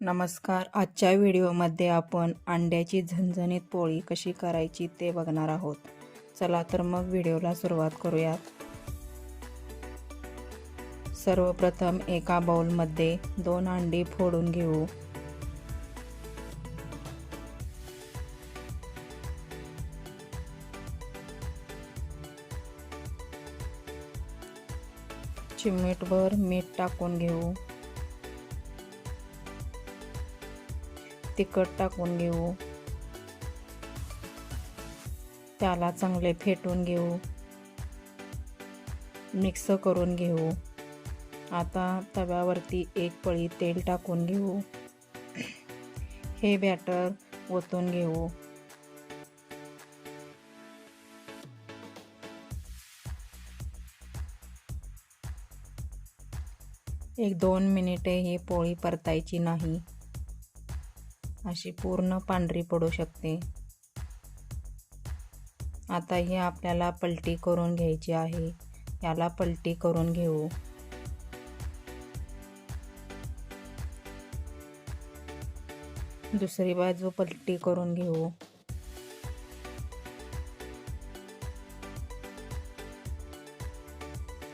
नमस्कार. आजच्या व्हिडिओमध्ये आपण अंड्याची झणझणीत पोळी कशी करायची ते बघणार आहोत. चला तर मग व्हिडिओला सुरुवात करूयात. सर्वप्रथम एका बाऊलमध्ये दोन अंडी फोडून घेऊ. चिमीटभर मीठ टाकून घेऊ. तिखट टाकून घेऊ. त्याला चांगले फेटून घेऊ. मिक्स करून घेऊ. आता तव्यावरती एक पळी तेल टाकून घेऊ. हे बॅटर ओतून घेऊ. एक दोन मिनिटे ही पोळी परतायची नाही. अशी पूर्ण पांढरी पडू शकते. आता ही आपल्याला पलटी करून घ्यायची आहे. याला पलटी करून घेऊ. दुसरी बाजू पलटी करून घेऊ.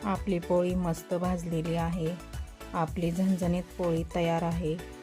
आपली पोळी मस्त भाजलेली आहे. आपली झणझणीत पोळी तयार आहे.